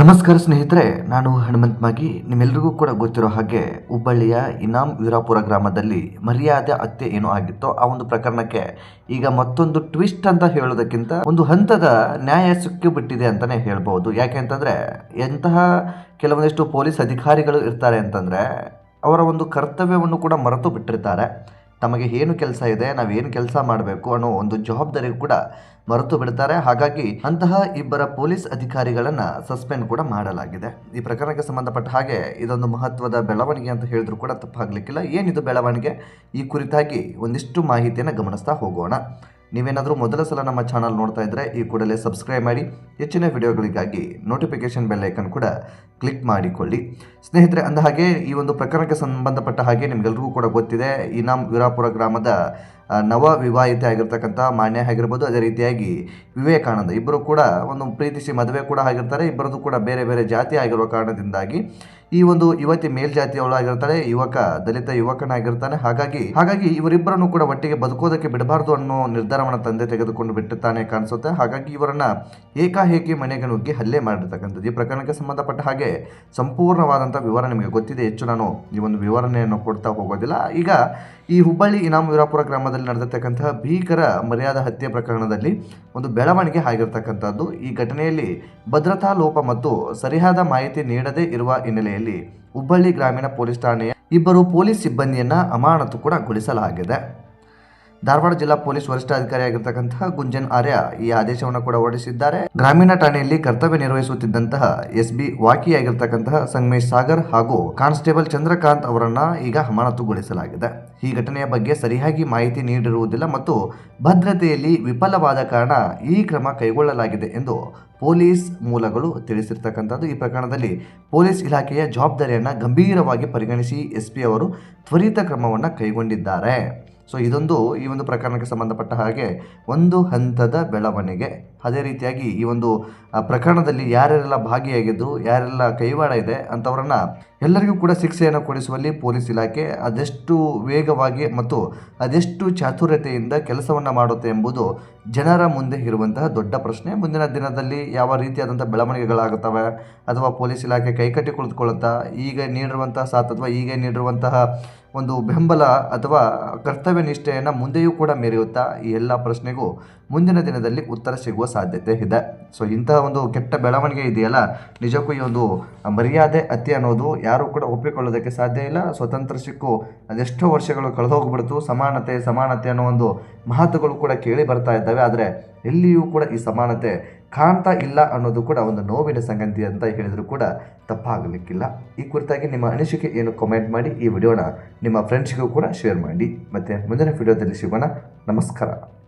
ನಮಸ್ಕಾರ ಸ್ನೇಹಿತರೆ, ನಾನು ಹನುಮಂತ್ ಮಾಗಿ. ನಿಮ್ಮೆಲ್ಲರಿಗೂ ಕೂಡ ಗೊತ್ತಿರೋ ಹಾಗೆ, ಹುಬ್ಬಳ್ಳಿಯ ಇನಾಮ್ ವೀರಾಪುರ ಗ್ರಾಮದಲ್ಲಿ ಮರ್ಯಾದೆ ಹತ್ಯೆ ಏನು ಆಗಿತ್ತೋ ಆ ಒಂದು ಪ್ರಕರಣಕ್ಕೆ ಈಗ ಮತ್ತೊಂದು ಟ್ವಿಸ್ಟ್ ಅಂತ ಹೇಳೋದಕ್ಕಿಂತ ಒಂದು ಹಂತದ ನ್ಯಾಯ ಸಿಕ್ಕಿಬಿಟ್ಟಿದೆ ಅಂತಾನೆ ಹೇಳ್ಬೋದು. ಯಾಕೆ ಅಂತಂದ್ರೆ, ಎಂತಹ ಕೆಲವೊಂದಿಷ್ಟು ಪೊಲೀಸ್ ಅಧಿಕಾರಿಗಳು ಇರ್ತಾರೆ ಅಂತಂದ್ರೆ, ಅವರ ಒಂದು ಕರ್ತವ್ಯವನ್ನು ಕೂಡ ಮರೆತು ಬಿಟ್ಟಿರ್ತಾರೆ. ತಮಗೆ ಏನು ಕೆಲಸ ಇದೆ ನಾವೇನು ಕೆಲಸ ಮಾಡಬೇಕು ಅನ್ನೋ ಒಂದು ಜವಾಬ್ದಾರಿ ಕೂಡ ಮರೆತು ಬಿಡ್ತಾರೆ. ಹಾಗಾಗಿ ಅಂತಹ ಇಬ್ಬರ ಪೊಲೀಸ್ ಅಧಿಕಾರಿಗಳನ್ನು ಸಸ್ಪೆಂಡ್ ಕೂಡ ಮಾಡಲಾಗಿದೆ. ಈ ಪ್ರಕರಣಕ್ಕೆ ಸಂಬಂಧಪಟ್ಟ ಹಾಗೆ ಇದೊಂದು ಮಹತ್ವದ ಬೆಳವಣಿಗೆ ಅಂತ ಹೇಳಿದ್ರು ಕೂಡ ತಪ್ಪಾಗ್ಲಿಕ್ಕಿಲ್ಲ. ಏನಿದು ಬೆಳವಣಿಗೆ? ಈ ಕುರಿತಾಗಿ ಒಂದಿಷ್ಟು ಮಾಹಿತಿಯನ್ನು ಗಮನಿಸ್ತಾ ಹೋಗೋಣ. ನೀವೇನಾದರೂ ಮೊದಲ ಸಲ ನಮ್ಮ ಚಾನಲ್ ನೋಡ್ತಾ ಇದ್ದರೆ ಈ ಕೂಡಲೇ ಸಬ್ಸ್ಕ್ರೈಬ್ ಮಾಡಿ, ಹೆಚ್ಚಿನ ವಿಡಿಯೋಗಳಿಗಾಗಿ ನೋಟಿಫಿಕೇಶನ್ ಬೆಲ್ ಐಕನ್ ಕೂಡ ಕ್ಲಿಕ್ ಮಾಡಿಕೊಳ್ಳಿ. ಸ್ನೇಹಿತರೆ, ಅಂದ ಹಾಗೆ ಈ ಒಂದು ಪ್ರಕರಣಕ್ಕೆ ಸಂಬಂಧಪಟ್ಟ ಹಾಗೆ ನಿಮಗೆಲ್ರಿಗೂ ಕೂಡ ಗೊತ್ತಿದೆ. ಇನಾಮ್ ವೀರಾಪುರ ಗ್ರಾಮದ ನವ ವಿವಾಹಿತೆ ಆಗಿರ್ತಕ್ಕಂಥ ಮಾನ್ಯ ಆಗಿರ್ಬೋದು, ಅದೇ ರೀತಿಯಾಗಿ ವಿವೇಕಾನಂದ. ಇಬ್ಬರು ಕೂಡ ಒಂದು ಪ್ರೀತಿಸಿ ಮದುವೆ ಕೂಡ ಆಗಿರ್ತಾರೆ. ಇಬ್ಬರದು ಕೂಡ ಬೇರೆ ಬೇರೆ ಜಾತಿ ಆಗಿರುವ ಕಾರಣದಿಂದಾಗಿ ಈ ಒಂದು ಯುವತಿ ಮೇಲ್ಜಾತಿಯವಳಾಗಿರ್ತಾಳೆ, ಯುವಕ, ದಲಿತ ಯುವಕನಾಗಿರ್ತಾನೆ. ಹಾಗಾಗಿ ಹಾಗಾಗಿ ಇವರಿಬ್ಬರನ್ನು ಕೂಡ ಒಟ್ಟಿಗೆ ಬದುಕೋದಕ್ಕೆ ಬಿಡಬಾರದು ಅನ್ನೋ ನಿರ್ಧಾರವನ್ನು ತಂದೆ ತೆಗೆದುಕೊಂಡು ಬಿಟ್ಟಿರ್ತಾನೆ ಕಾಣಿಸುತ್ತೆ. ಹಾಗಾಗಿ ಇವರನ್ನ ಏಕಾಏಕಿ ಮನೆಗೆ ನುಗ್ಗಿ ಹಲ್ಲೆ ಮಾಡಿರ್ತಕ್ಕಂಥದ್ದು ಈ ಪ್ರಕರಣಕ್ಕೆ ಸಂಬಂಧಪಟ್ಟ ಹಾಗೆ ಸಂಪೂರ್ಣವಾದಂತಹ ವಿವರ ನಿಮಗೆ ಗೊತ್ತಿದೆ. ಹೆಚ್ಚು ನಾನು ಈ ಒಂದು ವಿವರಣೆಯನ್ನು ಕೊಡ್ತಾ ಹೋಗೋದಿಲ್ಲ. ಈಗ ಈ ಹುಬ್ಬಳ್ಳಿ ಇನಾಮ್ ವೀರಾಪುರ ಗ್ರಾಮದಲ್ಲಿ ನಡೆದಿರ್ತಕ್ಕಂತಹ ಭೀಕರ ಮರ್ಯಾದ ಹತ್ಯೆ ಪ್ರಕರಣದಲ್ಲಿ ಒಂದು ಬೆಳವಣಿಗೆ ಆಗಿರ್ತಕ್ಕಂಥದ್ದು. ಈ ಘಟನೆಯಲ್ಲಿ ಭದ್ರತಾ, ಲೋಪ ಮತ್ತು ಸರಿಯಾದ ಮಾಹಿತಿ ನೀಡದೇ ಇರುವ ಹಿನ್ನೆಲೆಯಲ್ಲಿ ಹುಬ್ಬಳ್ಳಿ ಗ್ರಾಮೀಣ ಪೊಲೀಸ್ ಠಾಣೆಯ ಇಬ್ಬರು ಪೊಲೀಸ್ ಸಿಬ್ಬಂದಿಯನ್ನ ಅಮಾನತು ಕೂಡ ಗೊಳಿಸಲಾಗಿದೆ. ಧಾರವಾಡ ಜಿಲ್ಲಾ ಪೊಲೀಸ್ ವರಿಷ್ಠಾಧಿಕಾರಿಯಾಗಿರ್ತಕ್ಕಂತಹ ಗುಂಜನ್ ಆರ್ಯ ಈ ಆದೇಶವನ್ನು ಕೂಡ ಹೊರಡಿಸಿದ್ದಾರೆ. ಗ್ರಾಮೀಣ ಠಾಣೆಯಲ್ಲಿ ಕರ್ತವ್ಯ ನಿರ್ವಹಿಸುತ್ತಿದ್ದಂತಹ ಎಸ್ ಬಿ ವಾಕಿಯಾಗಿರ್ತಕ್ಕಂತಹ ಸಂಗಮೇಶ್ ಸಾಗರ್ ಹಾಗೂ ಕಾನ್ಸ್ಟೇಬಲ್ ಚಂದ್ರಕಾಂತ್ ಅವರನ್ನ ಈಗ ಅಮಾನತುಗೊಳಿಸಲಾಗಿದೆ. ಈ ಘಟನೆಯ ಬಗ್ಗೆ ಸರಿಯಾಗಿ ಮಾಹಿತಿ ನೀಡಿರುವುದಿಲ್ಲ ಮತ್ತು ಭದ್ರತೆಯಲ್ಲಿ ವಿಫಲವಾದ ಕಾರಣ ಈ ಕ್ರಮ ಕೈಗೊಳ್ಳಲಾಗಿದೆ ಎಂದು ಪೊಲೀಸ್ ಮೂಲಗಳು ತಿಳಿಸಿರ್ತಕ್ಕಂಥದ್ದು. ಈ ಪ್ರಕರಣದಲ್ಲಿ ಪೊಲೀಸ್ ಇಲಾಖೆಯ ಜವಾಬ್ದಾರಿಯನ್ನು ಗಂಭೀರವಾಗಿ ಪರಿಗಣಿಸಿ ಎಸ್ ಪಿ ಅವರು ತ್ವರಿತ ಕ್ರಮವನ್ನು ಕೈಗೊಂಡಿದ್ದಾರೆ. ಸೊ ಇದೊಂದು ಈ ಒಂದು ಪ್ರಕರಣಕ್ಕೆ ಸಂಬಂಧಪಟ್ಟ ಹಾಗೆ ಒಂದು ಹಂತದ ಬೆಳವಣಿಗೆ. ಅದೇ ರೀತಿಯಾಗಿ ಈ ಒಂದು ಪ್ರಕರಣದಲ್ಲಿ ಯಾರ್ಯಾರೆಲ್ಲ ಭಾಗಿಯಾಗಿದ್ದು, ಯಾರೆಲ್ಲ ಕೈವಾಡ ಇದೆ ಅಂಥವ್ರನ್ನ ಎಲ್ಲರಿಗೂ ಕೂಡ ಶಿಕ್ಷೆಯನ್ನು ಕೊಡಿಸುವಲ್ಲಿ ಪೊಲೀಸ್ ಇಲಾಖೆ ಅದೆಷ್ಟು ವೇಗವಾಗಿ ಮತ್ತು ಅದೆಷ್ಟು ಚಾತುರ್ಯತೆಯಿಂದ ಕೆಲಸವನ್ನು ಮಾಡುತ್ತೆ ಎಂಬುದು ಜನರ ಮುಂದೆ ಇರುವಂತಹ ದೊಡ್ಡ ಪ್ರಶ್ನೆ. ಮುಂದಿನ ದಿನದಲ್ಲಿ ಯಾವ ರೀತಿಯಾದಂಥ ಬೆಳವಣಿಗೆಗಳಾಗುತ್ತವೆ ಅಥವಾ ಪೊಲೀಸ್ ಇಲಾಖೆ ಕೈಕಟ್ಟಿ ಕುಳಿತುಕೊಳ್ಳುತ್ತಾ, ಈಗ ನೀಡಿರುವಂತಹ ಸಾಥ್ ಅಥವಾ ಈಗ ನೀಡಿರುವಂತಹ ಒಂದು ಬೆಂಬಲ ಅಥವಾ ಕರ್ತವ್ಯ ನಿಷ್ಠೆಯನ್ನು ಮುಂದೆಯೂ ಕೂಡ ಮೆರೆಯುತ್ತಾ ಈ ಎಲ್ಲ ಪ್ರಶ್ನೆಗೂ ಮುಂದಿನ ದಿನದಲ್ಲಿ ಉತ್ತರ ಸಿಗುವ ಸಾಧ್ಯತೆ ಇದೆ. ಸೊ ಇಂತಹ ಒಂದು ಕೆಟ್ಟ ಬೆಳವಣಿಗೆ ಇದೆಯಲ್ಲ? ನಿಜಕ್ಕೂ ಈ ಒಂದು ಮರ್ಯಾದೆ ಅತಿ ಅನ್ನೋದು ಯಾರೂ ಕೂಡ ಒಪ್ಪಿಕೊಳ್ಳೋದಕ್ಕೆ ಸಾಧ್ಯ ಇಲ್ಲ. ಸ್ವತಂತ್ರ ಸಿಕ್ಕು ಅದೆಷ್ಟೋ ವರ್ಷಗಳು ಕಳೆದು ಹೋಗ್ಬಿಡ್ತು ಸಮಾನತೆ ಸಮಾನತೆ ಅನ್ನೋ ಒಂದು ಮಾತುಗಳು ಕೂಡ ಕೇಳಿ ಬರ್ತಾ ಇದ್ದಾವೆ. ಆದರೆ ಎಲ್ಲಿಯೂ ಕೂಡ ಈ ಸಮಾನತೆ ಕಾಣ್ತಾ ಇಲ್ಲ ಅನ್ನೋದು ಕೂಡ ಒಂದು ನೋವಿನ ಸಂಗತಿ ಅಂತ ಹೇಳಿದರೂ ಕೂಡ ತಪ್ಪಾಗಲಿಕ್ಕಿಲ್ಲ. ಈ ಕುರಿತಾಗಿ ನಿಮ್ಮ ಅನಿಸಿಕೆ ಏನು ಕಮೆಂಟ್ ಮಾಡಿ ಈ ವಿಡಿಯೋನ ನಿಮ್ಮ ಫ್ರೆಂಡ್ಸ್ಗೂ ಕೂಡ ಶೇರ್ ಮಾಡಿ. ಮತ್ತು ಮುಂದಿನ ವಿಡಿಯೋದಲ್ಲಿ ಸಿಗೋಣ. ನಮಸ್ಕಾರ.